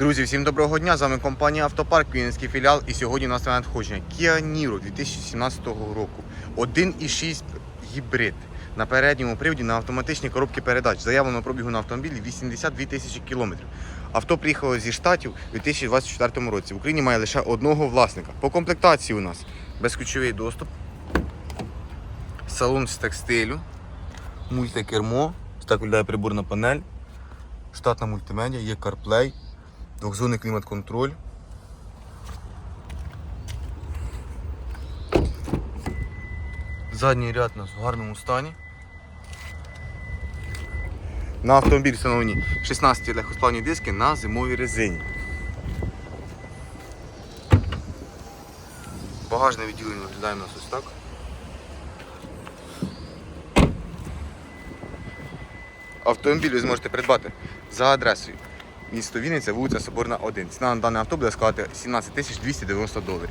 Друзі, всім доброго дня! З вами компанія Автопарк, Вінницький філіал. І сьогодні у нас на надходження Kia Niro 2017 року. 1,6 гібрид. На передньому приводі на автоматичній коробці передач. Заявлено пробігу на автомобілі 82 тисячі кілометрів. Авто приїхало зі штатів у 2024 році. В Україні має лише одного власника. По комплектації у нас безключовий доступ, салон з текстилю, мультикермо, так виглядає приборна панель, штатна мультимедіа, є CarPlay, двохзонний клімат-контроль. Задній ряд у нас в гарному стані. На автомобіль встановлені 16 легкосплавні диски на зимовій резині. Багажне відділення виглядає у нас ось так. Автомобіль ви зможете придбати за адресою місто Вінниця, вулиця Соборна 1. Ціна на дане авто буде складати 17 290 доларів.